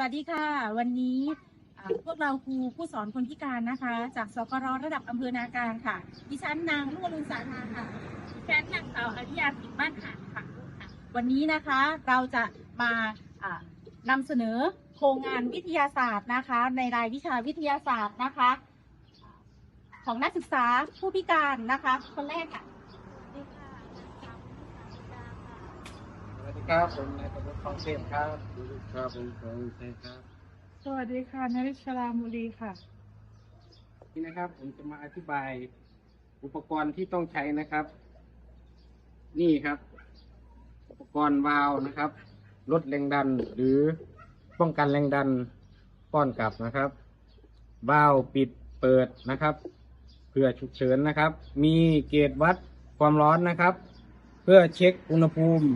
วัสดีค่ะ วันนี้พวกเราครูผู้สอนคนพิการนะคะ จากสกรระดับอำเภอนาการค่ะ ดิฉันนางรุ่งอรุณสาธาค่ะดิฉันนางสาวอริยาสิงห์บ้านหานค่ะ วันนี้นะคะเราจะมานำเสนอโครงงานวิทยาศาสตร์นะคะ ในรายวิชาวิทยาศาสตร์นะคะ ของนักศึกษาผู้พิการนะคะคนแรกค่ะ ครับผมนายประยุทธ์ทองเทพครับครับผมของใช่ครับ สวัสดีค่ะนริชรามุรีค่ะ นี่นะครับผมจะมาอธิบายอุปกรณ์ที่ต้องใช้นะครับ นี่ครับ อุปกรณ์วาล์วนะครับลดแรงดันหรือป้องกันแรงดันป้อนกลับนะครับวาล์วปิดเปิดนะครับเพื่อฉุกเฉินนะครับ มีเกจวัดความร้อนนะครับ เพื่อเช็คอุณหภูมิ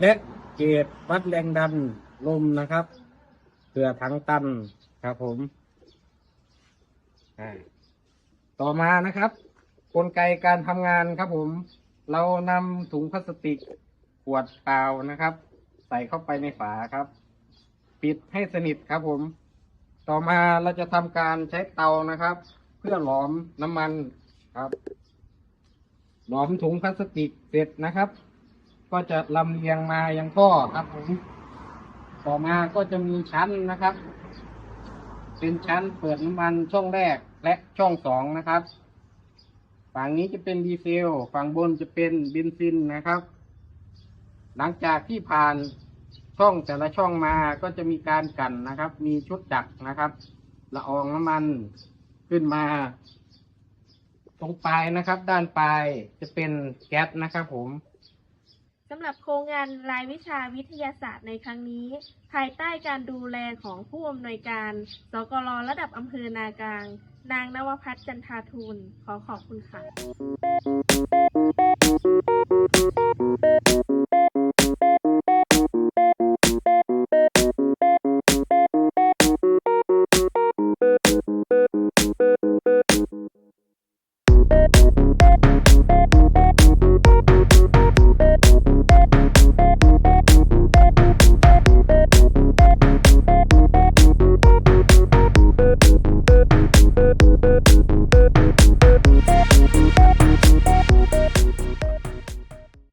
และ เกจวัดแรงดันลมนะครับเพื่อทั้งตันครับผมต่อมานะครับ กลไกการทำงานครับผม เรานำถุงพลาสติกขวดเปล่านะครับ ใส่เข้าไปในฝาครับ ปิดให้สนิทครับผม ต่อมาเราจะทำการใช้เตานะครับ เพื่อหลอมน้ำมันครับ หลอมถุงพลาสติกเสร็จนะครับ ก็จะลำเลียงมายังท่อครับผมต่อมาก็จะมีชั้นนะครับ เป็นชั้นเปิดน้ำมันช่องแรกและช่องสองนะครับ ฝั่งนี้จะเป็นดีเซล ฝั่งบนจะเป็นเบนซินนะครับ หลังจากที่ผ่านช่องแต่ละช่องมาก็จะมีการกันนะครับ มีชุดดักนะครับ ละอองน้ำมันขึ้นมา ตรงปลายนะครับ ด้านปลายจะเป็นแก๊สนะครับผม สำหรับโครงงานรายวิชาวิทยาศาสตร์ในครั้งนี้ ภายใต้การดูแลของผู้อำนวยการ สกลระดับอำเภอนากลาง นางนวพัฒน์จันทาทูลขอขอบคุณค่ะ